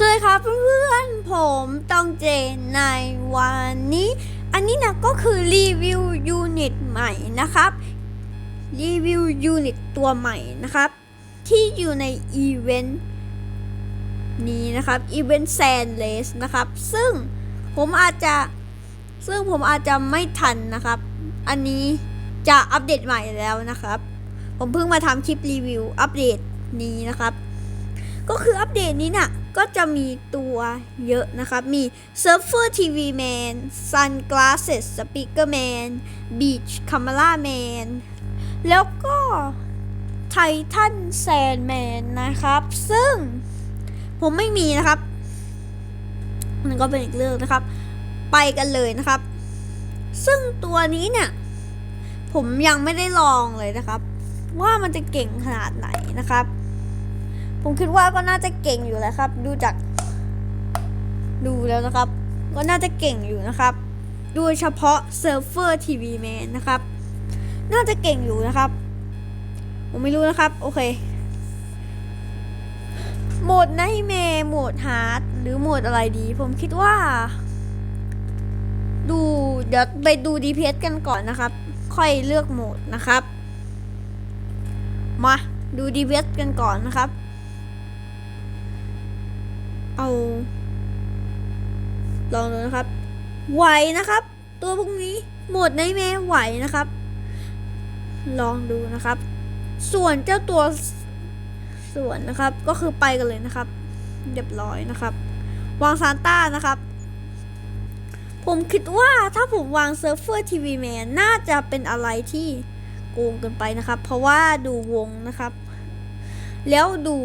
สวัสดีครับเพื่อนๆ ผมต้องเจนในวันนี้ อันนี้นะก็คือรีวิวยูนิตใหม่นะครับ รีวิวยูนิตตัวใหม่นะครับ ที่อยู่ในอีเวนต์นี้นะครับอีเวนต์แซนเลสนะครับ ซึ่งผมอาจจะซึ่งผมอาจจะไม่ทันนะครับ อันนี้จะอัปเดตใหม่แล้วนะครับ ผมเพิ่งมาทำคลิปรีวิวอัปเดตนี้นะครับ ก็คืออัปเดตนี้น่ะ ก็จะมีตัวเยอะนะครับ มี Surfer TV Man Sunglasses Speaker Man Beach Camera Man แล้วก็ Titan Sandman นะครับ ซึ่งผมไม่มีนะครับ มันก็เป็นอีกเรื่องนะครับ ไปกันเลยนะครับ ซึ่งตัวนี้เนี่ย ผมยังไม่ได้ลองเลยนะครับ ว่ามันจะเก่งขนาดไหนนะครับ ผมคิดว่าก็น่าจะเก่งอยู่แล้วครับ ดูจาก ดูแล้วนะครับ ก็น่าจะเก่งอยู่นะครับ โดยเฉพาะเซิร์ฟเวอร์ทีวีแมนนะครับ น่าจะเก่งอยู่นะครับ ผมไม่รู้นะครับ โอเค โหมดไนเมโหมดฮาร์ดหรือโหมดอะไรดี ผมคิดว่า ดูเดี๋ยวไปดู DPS กันก่อนนะครับ ค่อยเลือกโหมดนะครับ มาดู DPS กันก่อนนะครับ เอา ลองดูนะครับ ไหวนะครับ ตัวพวกนี้หมดในเมไหวนะครับ ลองดูนะครับ ส่วนเจ้าตัวส่วนนะครับ ก็คือไปกันเลยนะครับเรียบร้อยนะครับ วางซานต้านะครับ ผมคิดว่าถ้าผมวางเซิร์ฟเวอร์ทีวีแมนน่าจะเป็นอะไรที่โกงเกินไปนะครับ เพราะว่าดูวงนะครับ แล้วดู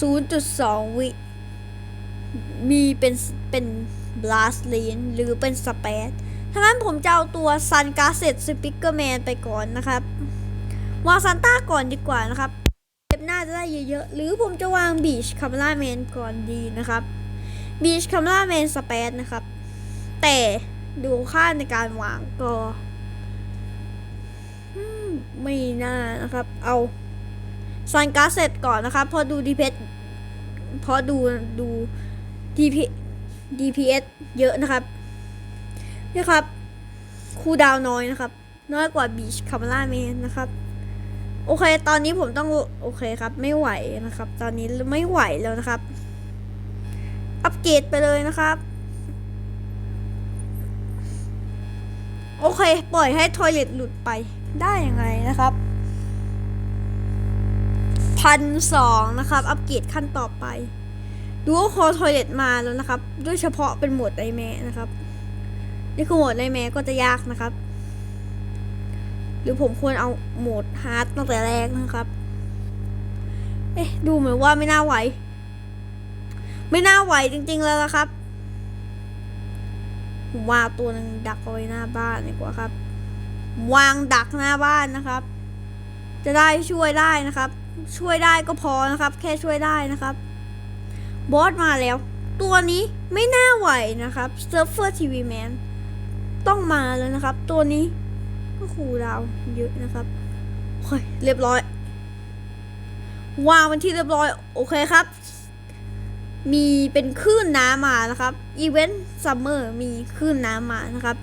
0.2 วิมีเป็นเป็น blast lane หรือเป็น space ถ้างั้นผมจะเอาตัว sun g a s e t speaker man ไปก่อนนะครับ วางซันต้าก่อนดีกว่านะครับเก็บหน้าจะได้เยอะๆ หรือผมจะวาง beach camera man ก่อนดีนะครับ beach camera man space นะครับ แต่ดูค่าในการวางก็ไม่น่านะครับ เอา ซันการ์เสร็จก่อนนะครับพอดู DPS พอดูดู DP DPS เยอะนะครับนี่ครับคูดาวน้อยนะครับ น้อยกว่า Beach Camera Man นะครับ โอเค ตอนนี้ผมต้องโอเคครับ ไม่ไหวนะครับ ตอนนี้ไม่ไหวแล้วนะครับ อัปเกรดไปเลยนะครับ โอเค ปล่อยให้ทอยเลตหลุดไปได้ยังไงนะครับ พันสองนะครับ อัปเกรดขั้นต่อไปดูว่าคอทอยเลตมาแล้วนะครับด้วยเฉพาะเป็นโหมดไดแมนะครับ นี่คือโหมดไดแมก็จะยากนะครับ หรือผมควรเอาโหมดฮาร์ดตั้งแต่แรกนะครับ เอ๊ะ ดูเหมือนว่าไม่น่าไหว ไม่น่าไหวจริง ๆ แล้วละครับวางตัวหนึ่งดักเอาไว้หน้าบ้านดีกว่าครับ วางดักหน้าบ้านนะครับ จะได้ช่วยได้นะครับ ช่วยได้ก็พอนะครับ แค่ช่วยได้นะครับ บอสมาแล้ว ตัวนี้ไม่น่าไหวนะครับเซิร์ฟเวอร์ทีวีแมนต้องมาแล้วนะครับ ตัวนี้ก็คูลดาเยอะนะครับโอเคเรียบร้อยวางเป็นที่เรียบร้อย โอเคครับ มีเป็นคลื่นน้ำมานะครับอีเวนต์ซัมเมอร์มีคลื่นน้ำมานะครับ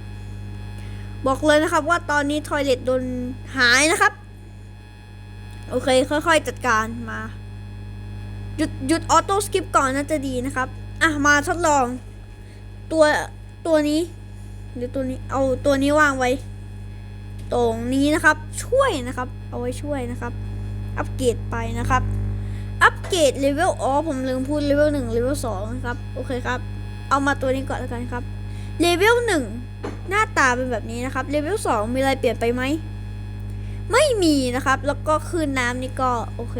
บอกเลยนะครับว่าตอนนี้ทอยเลตโดนหายนะครับ โอเค ค่อยๆจัดการมาหยุดหยุดออโต้สกิปก่อนน่าจะดีนะครับ อะ มาทดลอง ตัวตัวนี้ หรือตัวนี้เอาตัวนี้วางไว้ ตรงนี้นะครับ ช่วยนะครับ เอาไว้ช่วยนะครับ อัปเกรดไปนะครับ อัปเกรดเลเวลอ๋อผมลืมพูดเลเวลหนึ่งเลเวลสองนะครับ โอเคครับ เอามาตัวนี้ก่อนแล้วกันครับเลเวลหนึ่งหน้าตาเป็นแบบนี้นะครับเลเวลสองมีอะไรเปลี่ยนไปไหม ไม่มีนะครับ แล้วก็คืนน้ำนี่ก็โอเค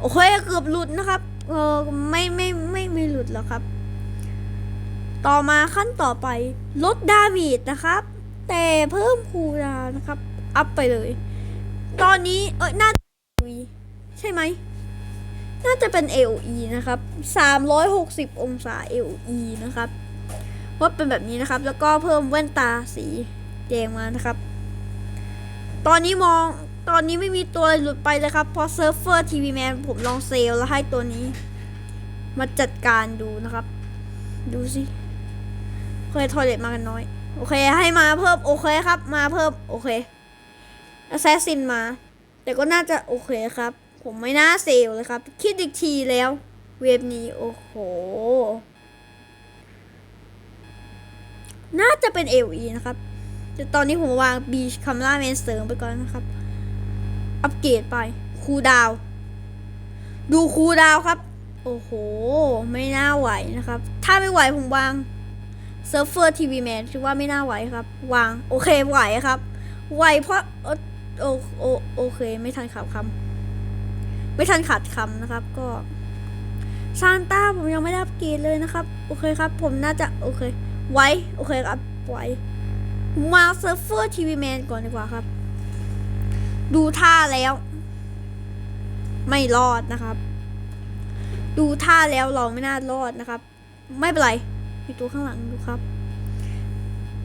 โอเคเกือบหลุดนะครับ เออไม่ไม่ไม่ไม่หลุดแล้วครับ ต่อมาขั้นต่อไปลดดาเมจนะครับ แต่เพิ่มคูลดาวนะครับ อัพไปเลย ตอนนี้เออน่าจะ AOE ใช่ไหมน่าจะเป็น AOE นะครับ 360 องศา AOE นะครับว่าเป็นแบบนี้นะครับ แล้วก็เพิ่มแว่นตาสีแดงมานะครับ ตอนนี้มองตอนนี้ไม่มีตัวอะไรหลุดไปเลยครับ เพราะเซิร์ฟเวอร์ทีวีแมนผมลองเซลแล้วให้ตัวนี้ มาจัดการดูนะครับ ดูสิเคยทอยเลตมากันน้อย โอเค ให้มาเพิ่มโอเคครับ มาเพิ่มโอเคแอสซสซินมา แต่ก็น่าจะโอเคครับ ผมไม่น่าเซลเลยครับ คิดอีกทีแล้ว เว็บนี้โอ้โห น่าจะเป็น LE นะครับ แต่ตอนนี้ผมวางบีชคัมล่าแมนเสริมไปก่อนนะครับ อัปเกรดไป คูดาว ดูคูดาวครับ โอ้โห ไม่น่าไหวนะครับ ถ้าไม่ไหวผมวางเซิร์ฟเฟอร์ทีวีแมนคิดว่าไม่น่าไหวครับ วาง โอเคไหวครับ ไหวเพราะเอ่อโอโอโอเค ไม่ทันขาดคำไม่ทันขาดคำนะครับ ก็ซานต้าผมยังไม่ได้อัปเกรดเลยนะครับ โอเคครับ ผมน่าจะโอเค ไว้ โอเคครับ ไว้ มาเซิร์ฟเฟอร์ทีวีแมนก่อนดีกว่าครับ ดูท่าแล้ว ไม่รอดนะครับ ดูท่าแล้วเราไม่น่ารอดนะครับ ไม่เป็นไร มีตัวข้างหลังดูครับ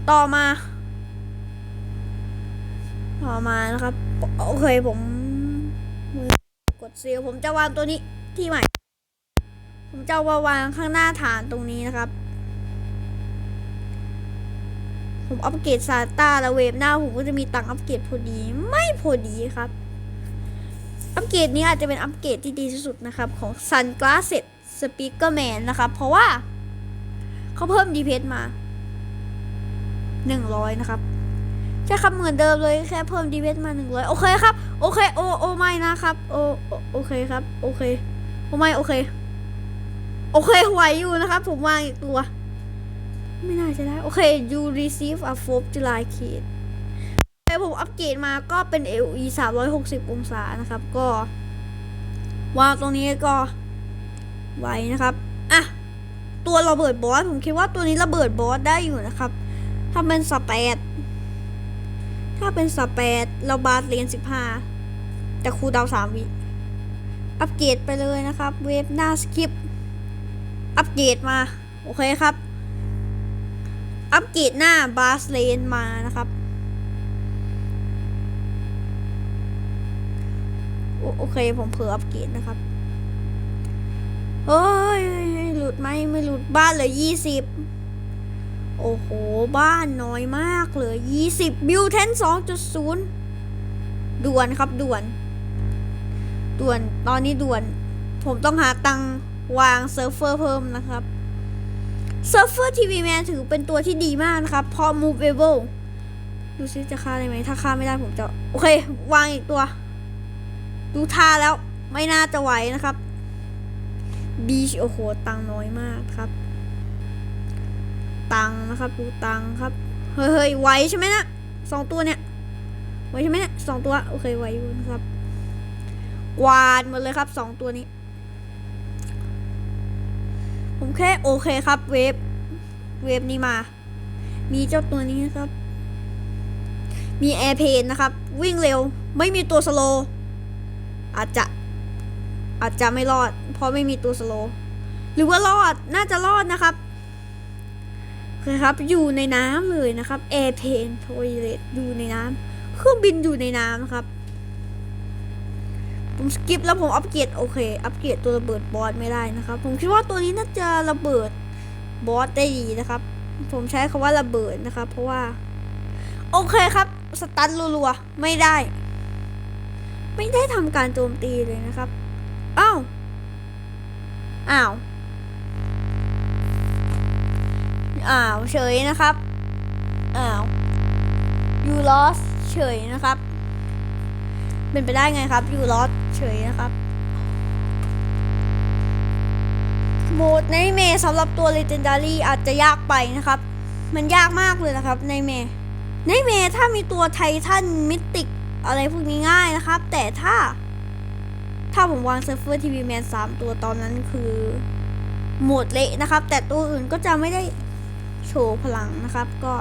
ต่อมา ต่อมานะครับ โอเคผม กดเซลผมจะวางตัวนี้ที่ใหม่ ผมจะวางข้างหน้าฐานตรงนี้นะครับ ผมอัปเกรดซาต้าแล้วเวฟหน้าผมก็จะมีตังอัปเกรดพอดีไม่พอดีครับ อัปเกรดนี้อาจจะเป็นอัปเกรดที่ดีที่สุดนะครับ ของ Sun Glasses Speaker Man นะครับ เพราะว่าเขาเพิ่ม DPS มา100นะครับใช่ครับเหมือนเดิมเลยแค่เพิ่ม DPS มา100โอเคครับ โอเคโอโอไม่นะครับโอโอโอเคครับ โอเคโอไม่โอเค โอเคไหวอยู่นะครับ ผมวางอีกตัว ไม่น่าจะได้ โอเค you receive a fourth July kit แต่ผมอัปเกรดมาก็เป็น LE 360 องศานะครับ ก็วางตรงนี้ก็ไว้นะครับ อะ ตัวระเบิดบอส ผมคิดว่าตัวนี้ระเบิดบอสได้อยู่นะครับ ถ้าเป็นสเปดถ้าเป็นสเปดเราบาสเลนสิบห้าแต่ครูดาวสามวิอัปเกรดไปเลยนะครับ เวฟหน้าสคริปต์อัปเกรดมา โอเคครับ อัปเกรดหน้าบาสเลนมานะครับโอโอเคผมเผลออัปเกรดนะครับเฮ้ยหลุดไหมไม่หลุดบ้านเหลือยี่สิบโอ้โห บ้านน้อยมากเลือยี่สิบบิวเทนสองจุดศูนย์ด่วนครับด่วน ด่วนตอนนี้ด่วน ผมต้องหาตังวางเซิร์ฟเวอร์เพิ่มนะครับ เซิร์ฟเวอร์ทีวีแมนถือเป็นตัวที่ดีมากนะครับ เพราะ movable ดูซิจะฆ่าได้ไหม ถ้าฆ่าไม่ได้ผมจะ โอเค วางอีกตัว ดูท่าแล้วไม่น่าจะไหวนะครับบีชโอ้โห ตังน้อยมากครับ ตังนะครับดูตังค์ครับ เฮ้ยเฮ้ยไหวใช่ไหมนะสองตัวเนี่ยไหวใช่ไหมเนี่ยสองตัว โอเคไหวอยู่นะครับกวาดหมดเลยครับสองตัวนี้ ผมแค่โอเคครับ เวฟ เวฟนี้มา มีเจ้าตัวนี้นะครับ มีแอร์เพนนะครับ วิ่งเร็ว ไม่มีตัวสโล อาจจะ อาจจะไม่รอด เพราะไม่มีตัวสโล หรือว่ารอด น่าจะรอดนะครับโอเคครับ อยู่ในน้ำเลยนะครับแอร์เพนทอยเลตอยู่ในน้ำเครื่องบินอยู่ในน้ำนะครับ ผมสกิปแล้วผมอัปเกรดโอเค อัปเกรดตัวระเบิดบอสไม่ได้นะครับ ผมคิดว่าตัวนี้น่าจะระเบิดบอสได้ดีนะครับ ผมใช้คำว่าระเบิดนะครับ เพราะว่า โอเคครับ สตันรัวๆ ไม่ได้ ไม่ได้ทำการโจมตีเลยนะครับอ้าวอ้าวอ้าวเฉยนะครับอ้าว you lost เฉยนะครับ เป็นไปได้ไงครับ you lost เฉยนะครับโหมดในเมสำหรับตัว legendary อาจจะยากไปนะครับ มันยากมากเลยนะครับในเมในเมถ้ามีตัวไททันมิติกอะไรพวกนี้ง่ายนะครับ แต่ถ้า ถ้าผมวางเซิร์ฟเวอร์ทีวีแมนสามตัวตอนนั้นคือโหมดเละนะครับ แต่ตัวอื่นก็จะไม่ได้โชว์พลังนะครับก็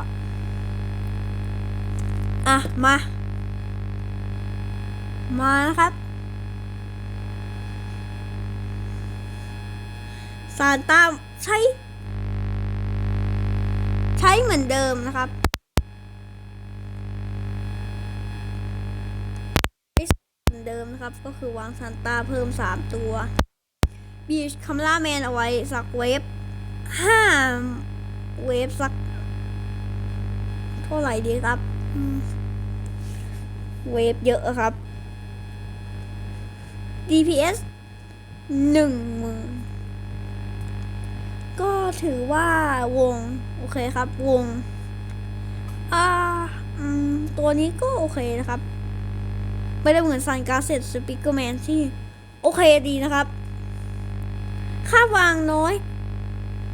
อะ มา มานะครับซานต้าใช้ ใช้เหมือนเดิมนะครับเหมือนเดิมนะครับ ก็คือวางซานต้าเพิ่ม 3 ตัว บีชคัมล่าแมนเอาไว้สักเวฟห้าเวฟสัก เท่าไหร่ดีครับ เวฟเยอะครับ DPS หนึ่งหมื่นก็ถือว่าวง โอเคครับวง อ่าตัวนี้ก็โอเคนะครับ ไม่ได้เหมือนซันการ์เซตสปิเกอร์แมนที่ โอเคดีนะครับ ค่าวางน้อย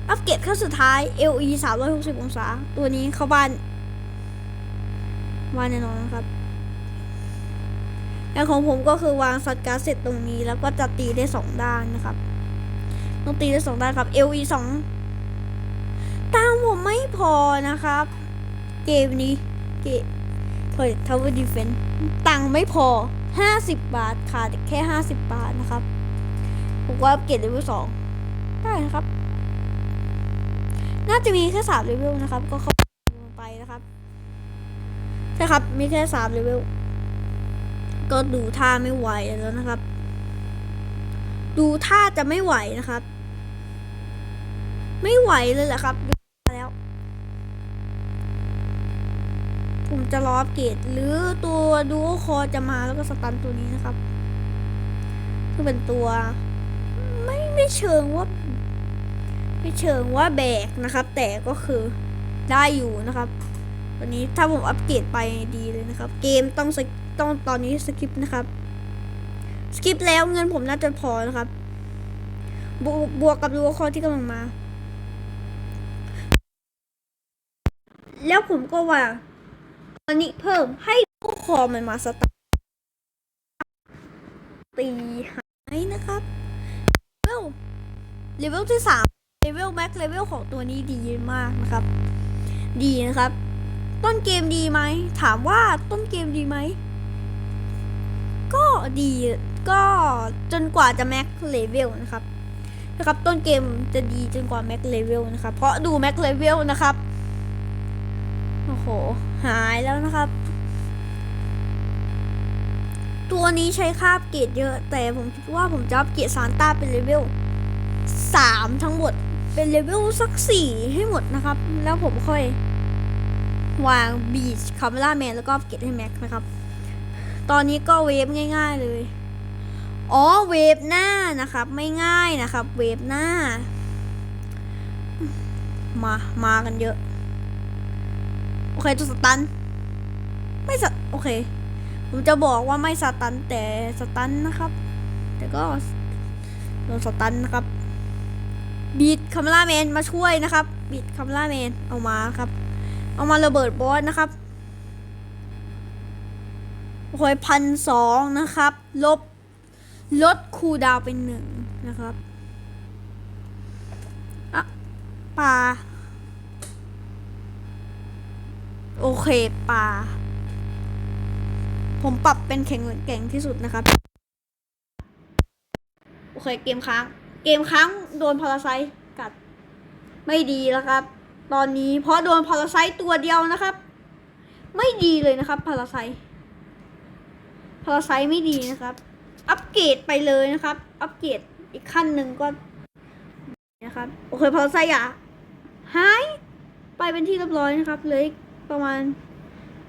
อัปเกรดขั้นสุดท้าย LE 360 องศา ตัวนี้เข้าบ้านวางแน่นอนนะครับ แต่ของผมก็คือวางซัดการ์ดเสร็จตรงนี้ แล้วก็จะตีได้สองด้านนะครับต้องตีได้สองด้านครับ LE สองตังค์ผมไม่พอนะครับ เกมนี้เกมเฮ้ย Tower Defense ตังค์ไม่พอ 50 บาทขาดแค่ 50 บาทนะครับ ผมว่าเกรดเลเวลสองได้นะครับ น่าจะมีแค่สามเลเวลนะครับ ก็เข้าไปนะครับใช่ครับ มีแค่สามเลเวล ก็ดูท่าไม่ไหวแล้วนะครับ ดูท่าจะไม่ไหวนะครับ ไม่ไหวเลยแหละครับดูท่าแล้ว ผมจะรออัปเกรดหรือตัวดูคอจะมาแล้วก็สตันตัวนี้นะครับคือเป็นตัว ไม่ไม่เชิงว่า ไม่เชิงว่าแบกนะครับ แต่ก็คือได้อยู่นะครับตอนนี้ถ้าผมอัปเกรดไปดีเลยนะครับ เกมต้องส ต้องตอนนี้สกิปนะครับ สกิปแล้วเงินผมน่าจะพอนะครับ บวกบวกกับดูคอที่กำลังมา แล้วผมก็ว่างอันนี้เพิ่มให้ดูคอมันมาสตาร์ตีหายนะครับเลเวลเลเวลที่สามเลเวลแม็กเลเวลของตัวนี้ดีมากนะครับ ดีนะครับ ต้นเกมดีไหม ถามว่าต้นเกมดีไหม ก็ดีก็จนกว่าจะแม็กเลเวลนะครับนะครับ ต้นเกมจะดีจนกว่าแม็กเลเวลนะครับ เพราะดูแม็กเลเวลนะครับ โอ้โห หายแล้วนะครับ ตัวนี้ใช้คาอัปเกรดเยอะ แต่ผมคิดว่าผมจะอัปเกรดซานต้าเป็นเลเวลสามทั้งหมด เป็นเลเวลสักสี่ให้หมดนะครับ แล้วผมค่อยวางบีชคาเมล่าแมนแล้วก็เก็ตให้แม็กนะครับ ตอนนี้ก็เวฟง่าย ๆเลย อ๋อเวฟหน้านะครับ ไม่ง่ายนะครับ เวฟหน้า มา มากันเยอะ โอเคตัวสตัน ไม่สโอเค ผมจะบอกว่าไม่สตันแต่สตันนะครับ แต่ก็โดนสตันนะครับ บีดคัมล่าแมนมาช่วยนะครับ บีดคัมล่าแมนเอามาครับ เอามาระเบิดบอสนะครับ โอ้ยพันสองนะครับ ลบ ลดคูดาวเป็นหนึ่งนะครับอะปลา โอเคปลา ผมปรับเป็นแข็งแกร่งที่สุดนะครับ โอเค เกมค้าง เกมค้างโดนพาราไซกัด ไม่ดีแล้วครับ ตอนนี้เพราะโดนพาราไซตัวเดียวนะครับ ไม่ดีเลยนะครับพาราไซ พาราไซไม่ดีนะครับ อัปเกรดไปเลยนะครับ อัปเกรดอีกขั้นหนึ่งก็นะครับ โอเคพาราไซอะหาย ไปเป็นที่เรียบร้อยนะครับ เหลืออีกประมาณ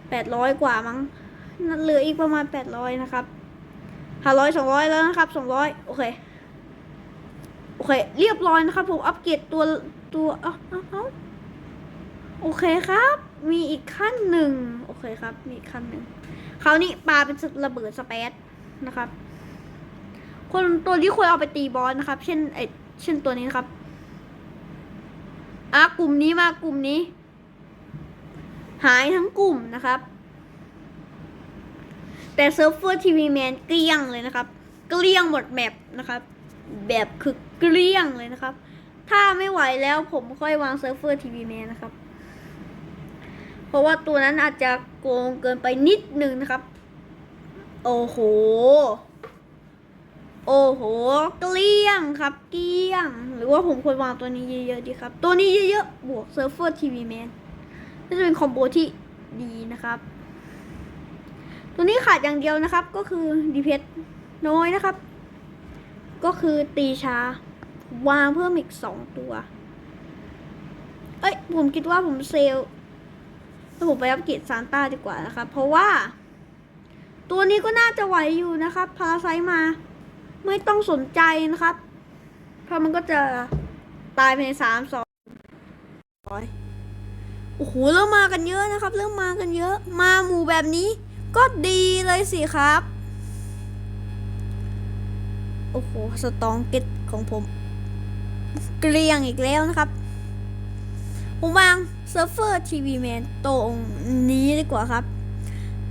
แปดร้อยกว่ามั้งนันเหลืออีกประมาณแปดร้อยนะครับห้าร้อยสองร้อยแล้วนะครับสองร้อยโอเค โอเค เรียบร้อยนะครับ ผมอัปเกรดตัวตัวอ้าเอ้าเอ้าโอเคครับ มีอีกขั้นหนึ่ง โอเคครับ มีอีกขั้นหนึ่ง คราวนี้ปลาเป็นระเบิดสเปซนะครับ คนตัวที่ควรเอาไปตีบอสนะครับ เช่นไอเช่นตัวนี้นะครับอะกลุ่มนี้มากลุ่มนี้ หายทั้งกลุ่มนะครับ แต่เซิร์ฟเวอร์ทีวีแมนเกลี้ยงเลยนะครับ เกลี้ยงหมดแมปนะครับ แบบคือเกลี้ยงเลยนะครับ ถ้าไม่ไหวแล้วผมค่อยวางเซิร์ฟเวอร์ทีวีแมนนะครับ เพราะว่าตัวนั้นอาจจะโกงเกินไปนิดนึงนะครับ โอ้โห โอ้โห เกลี้ยงครับ เกลี้ยง หรือว่าผมควรวางตัวนี้เยอะๆดีครับ ตัวนี้เยอะๆ บวกเซิร์ฟเวอร์ทีวีแมนน่าจะเป็นคอมโบที่ดีนะครับ ตัวนี้ขาดอย่างเดียวนะครับ ก็คือดีเพชน้อยนะครับ ก็คือตีช้าวางเพิ่มอีกสองตัว เอ้ย ผมคิดว่าผมเซล แล้วผมไปอัปเกรดซานต้าดีกว่านะครับ เพราะว่า ตัวนี้ก็น่าจะไหวอยู่นะครับพาไซมา ไม่ต้องสนใจนะครับ เพราะมันก็จะตายภายในสามสองร้อยโอ้โหเริ่มมากันเยอะนะครับ เริ่มมากันเยอะ มาหมู่แบบนี้ ก็ดีเลยสิครับ โอ้โหสตองเก็ตของผม เกลียงอีกแล้วนะครับ ผมวางเซิร์ฟเวอร์ทีวีแมนตรงนี้ดีกว่าครับ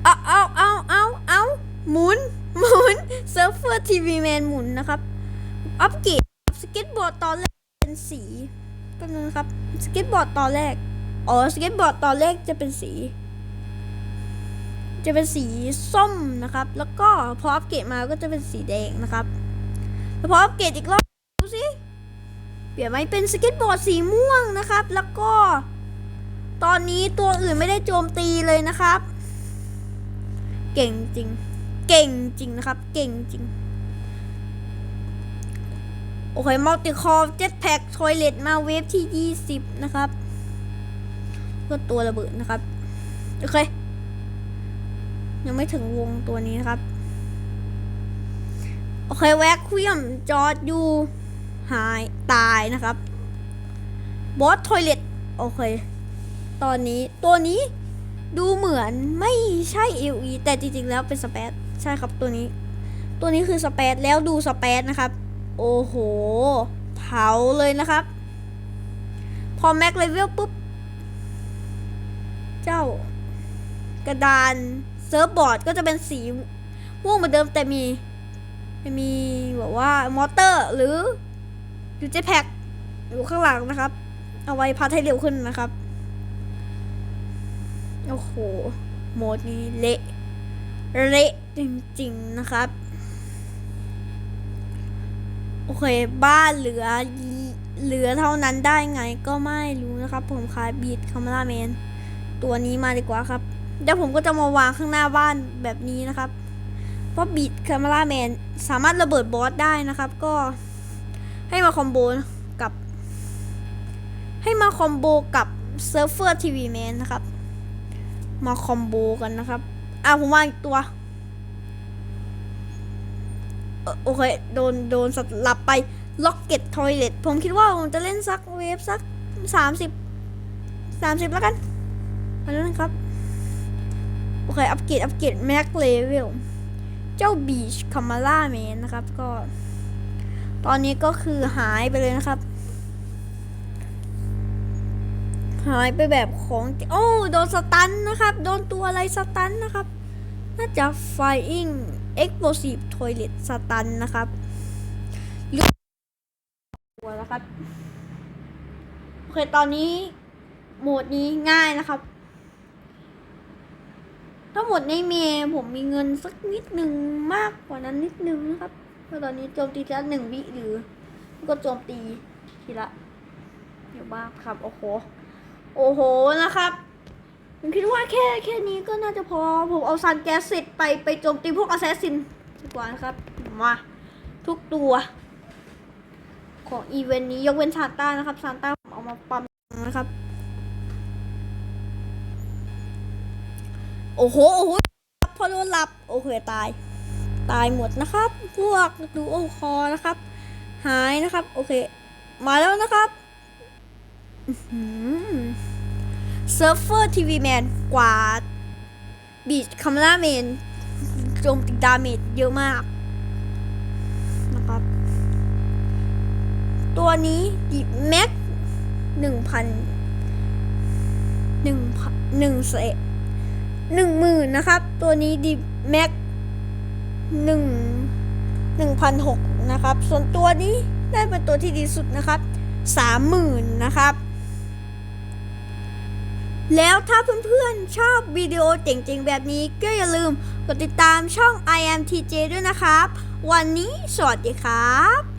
เอาเอาเอาเอาเอาหมุนหมุนเซิร์ฟเวอร์ทีวีแมนหมุนนะครับ อัปเกรดสเก็ตบอร์ดตอนแรกเป็นสีแป๊บนึงครับ สเก็ตบอร์ดตอนแรก อ๋อ สเก็ตบอร์ดตอนแรกจะเป็นสี จะเป็นสีส้มนะครับ แล้วก็พออัปเกรดมาก็จะเป็นสีแดงนะครับ แล้วพออัปเกรดอีกรอบ เปลี่ยนมาเป็นสเก็ตบอร์ดสีม่วงนะครับ แล้วก็ ตอนนี้ตัวอื่นไม่ได้โจมตีเลยนะครับ เก่งจริง เก่งจริงนะครับ เก่งจริง โอเคมัลติคอร์เจ็ตแพ็กทอยเลตมาเวฟที่ 20 นะครับ ก็ตัวระเบิดนะครับ โอเค ยังไม่ถึงวงตัวนี้นะครับ โอเค แวกเควียมจอดอยู่ หายตายนะครับบอสทอยเลตโอเค ตอนนี้ตัวนี้ดูเหมือนไม่ใช่ LE แต่จริงๆ แล้วเป็นสเปซใช่ครับตัวนี้ ตัวนี้คือสเปซแล้วดูสเปซนะครับ โอ้โห เผาเลยนะครับ พอแม็กเลเวลปุ๊บ เจ้ากระดานเซิร์ฟบอร์ดก็จะเป็นสีม่วงเหมือนเดิมแต่มีมีแบบว่ามอเตอร์หรือ อยู่เจแพ็กอยู่ข้างหลังนะครับ เอาไว้พัดให้เร็วขึ้นนะครับ โอ้โห โหมดนี้เละเละจริงๆนะครับ โอเค บ้านเหลือเหลือเท่านั้นได้ไงก็ไม่รู้นะครับ ผมขายบีดคามราแมน ตัวนี้มาดีกว่าครับเดี๋ยวผมก็จะมาวางข้างหน้าบ้านแบบนี้นะครับ เพราะบีดคามราแมน สามารถระเบิดบอสได้นะครับ ก็ ให้มาคอมโบกับ ให้มาคอมโบกับเซิร์ฟเวอร์ทีวีแมนนะครับ มาคอมโบกันนะครับ อะผมวางอีกตัวโอเค โดน โดนสลับไปล็อกเก็ตทอยเลตผมคิดว่าผมจะเล่นสักเวฟสักสามสิบสามสิบแล้วกันมาแล้วนะครับ โอเค อัปเกรด อัปเกรดแม็กเลเวล เจ้าบีชคามาล่าแมนนะครับ ก็ ตอนนี้ก็คือหายไปเลยนะครับ หายไปแบบของโอ้โดนสตันนะครับ โดนตัวอะไรสตันนะครับ น่าจะ Flying Explosive Toilet สตันนะครับหรือตัวแล้วครับโอเคตอนนี้โหมดนี้ง่ายนะครับถ้าหมดในเมย์ผมมีเงินสักนิดหนึ่งมากกว่านั้นนิดนึงนะครับ เพราะตอนนี้โจมตีทีละหนึ่งวิหรือ ก็โจมตีทีละเยวบ้างครับ โอ้โห โอ้โหนะครับผมคิดว่าแค่แค่นี้ก็น่าจะพอ ผมเอาซันแกสเสร็จไปไปโจมตีพวกอ s ซซินดีกว่านะครับ มา ทุกตัว ของอีเวนต์นี้ยกเว้นซานต้านะครับซานต้าผมเอามาปั๊มนะครับ โอ้โห โอ้โหพอโดนหลับ โอเคตาย ตายหมดนะครับ พวกดูโอคอนะครับ หายนะครับ โอเค มาแล้วนะครับเซิร์ฟเวอร์ทีวีแมนกวาดบีชคาม่าแมนโจมตีดาเมจเยอะมากนะครับ ตัวนี้ดิแม็กหนึ่งพันหนึ่งพันหนึ่งเซหนึ่งหมื่นนะครับ ตัวนี้ดิแม็ก หนึ่งหนึ่งพันหกนะครับ ส่วนตัวนี้ได้เป็นตัวที่ดีสุดนะครับสามหมื่นนะครับ แล้วถ้าเพื่อนๆชอบวิดีโอเจ๋งๆ แบบนี้ก็อย่าลืมกดติดตามช่อง IMTJ ด้วยนะครับ วันนี้สวัสดีครับ